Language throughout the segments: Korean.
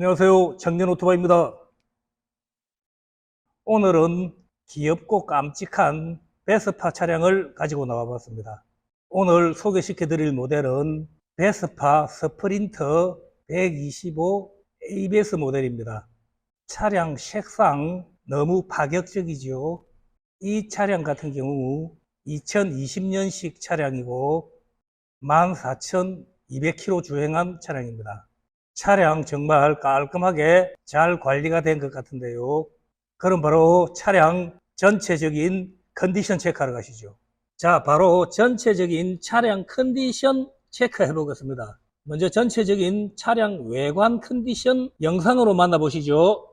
안녕하세요. 청년 오토바이입니다. 오늘은 귀엽고 깜찍한 베스파 차량을 가지고 나와 봤습니다. 오늘 소개시켜 드릴 모델은 베스파 스프린터 125 ABS 모델입니다. 차량 색상 너무 파격적이죠. 이 차량 같은 경우 2020년식 차량이고 14,200km 주행한 차량입니다. 차량 정말 깔끔하게 잘 관리가 된 것 같은데요. 그럼 바로 차량 전체적인 컨디션 체크하러 가시죠. 자, 바로 전체적인 차량 컨디션 체크해 보겠습니다. 먼저 전체적인 차량 외관 컨디션 영상으로 만나보시죠.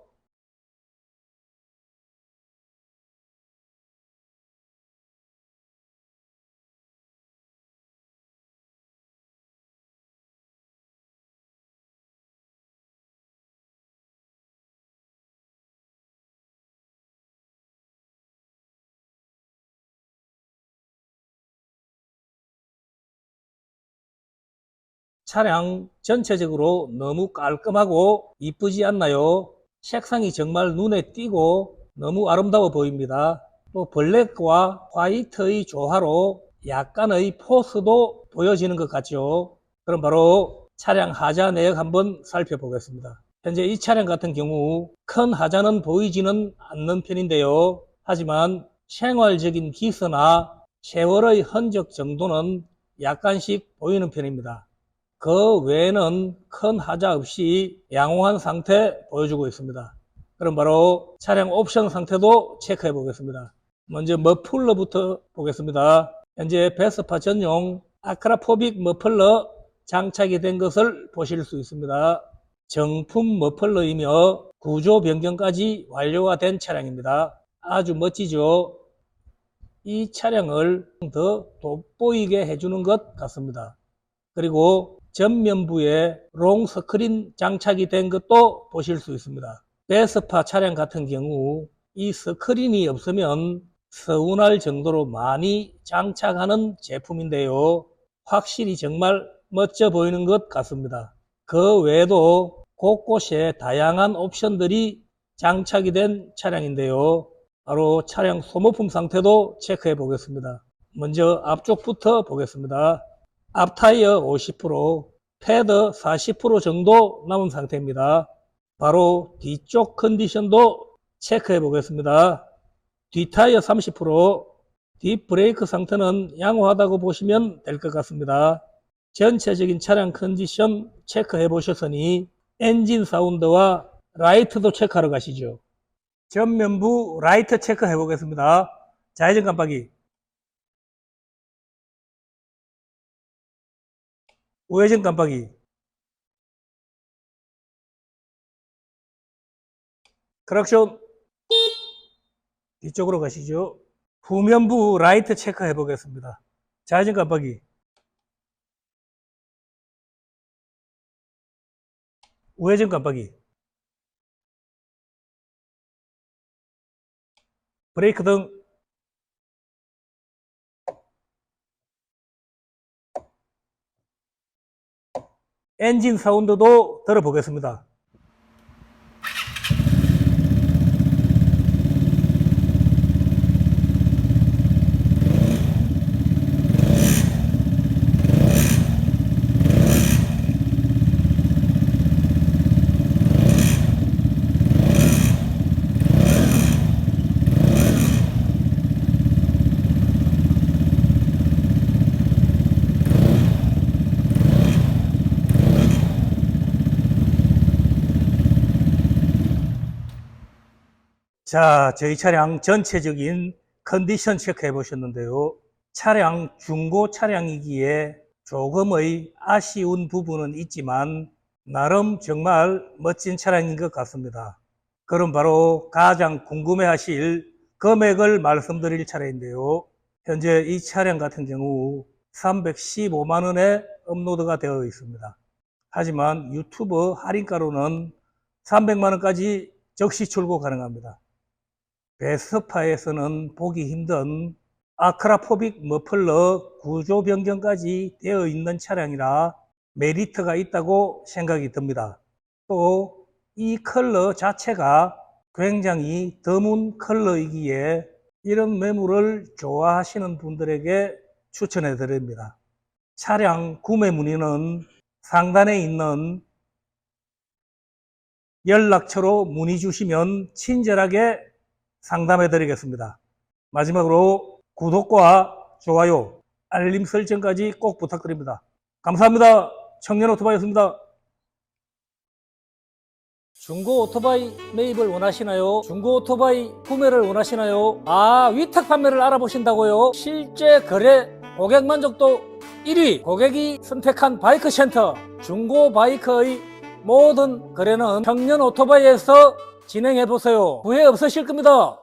차량 전체적으로 너무 깔끔하고 이쁘지 않나요? 색상이 정말 눈에 띄고 너무 아름다워 보입니다. 또 블랙과 화이트의 조화로 약간의 포스도 보여지는 것 같죠. 그럼 바로 차량 하자 내역 한번 살펴보겠습니다. 현재 이 차량 같은 경우 큰 하자는 보이지는 않는 편인데요. 하지만 생활적인 기스나 세월의 흔적 정도는 약간씩 보이는 편입니다. 그 외에는 큰 하자 없이 양호한 상태 보여주고 있습니다. 그럼 바로 차량 옵션 상태도 체크해 보겠습니다. 먼저 머플러부터 보겠습니다. 현재 베스파 전용 아크라포빅 머플러 장착이 된 것을 보실 수 있습니다. 정품 머플러이며 구조 변경까지 완료가 된 차량입니다. 아주 멋지죠? 이 차량을 더 돋보이게 해주는 것 같습니다. 그리고 전면부에 롱 스크린 장착이 된 것도 보실 수 있습니다. 베스파 차량 같은 경우 이 스크린이 없으면 서운할 정도로 많이 장착하는 제품인데요. 확실히 정말 멋져 보이는 것 같습니다. 그 외에도 곳곳에 다양한 옵션들이 장착이 된 차량인데요. 바로 차량 소모품 상태도 체크해 보겠습니다. 먼저 앞쪽부터 보겠습니다. 앞타이어 50%, 패드 40% 정도 남은 상태입니다. 바로 뒤쪽 컨디션도 체크해 보겠습니다. 뒷타이어 30%, 뒷브레이크 상태는 양호하다고 보시면 될 것 같습니다. 전체적인 차량 컨디션 체크해 보셨으니 엔진 사운드와 라이트도 체크하러 가시죠. 전면부 라이트 체크해 보겠습니다. 좌회전 깜빡이, 우회전 깜빡이. 크락션. 뒤쪽으로 가시죠. 후면부 라이트 체크해 보겠습니다. 좌회전 깜빡이. 우회전 깜빡이. 브레이크 등 엔진 사운드도 들어보겠습니다. 자, 저희 차량 전체적인 컨디션 체크해 보셨는데요. 차량 중고 차량이기에 조금의 아쉬운 부분은 있지만 나름 정말 멋진 차량인 것 같습니다. 그럼 바로 가장 궁금해 하실 금액을 말씀드릴 차례인데요. 현재 이 차량 같은 경우 315만원에 업로드가 되어 있습니다. 하지만 유튜브 할인가로는 300만원까지 적시 출고 가능합니다. 베스파에서는 보기 힘든 아크라포빅 머플러 구조 변경까지 되어 있는 차량이라 메리트가 있다고 생각이 듭니다. 또 이 컬러 자체가 굉장히 드문 컬러이기에 이런 매물을 좋아하시는 분들에게 추천해 드립니다. 차량 구매 문의는 상단에 있는 연락처로 문의 주시면 친절하게 상담해 드리겠습니다. 마지막으로 구독과 좋아요, 알림 설정까지 꼭 부탁드립니다. 감사합니다. 청년 오토바이였습니다. 중고 오토바이 매입을 원하시나요? 중고 오토바이 구매를 원하시나요? 아, 위탁 판매를 알아보신다고요? 실제 거래 고객 만족도 1위 고객이 선택한 바이크 센터 중고 바이크의 모든 거래는 청년 오토바이에서 진행해 보세요. 후회 없으실 겁니다.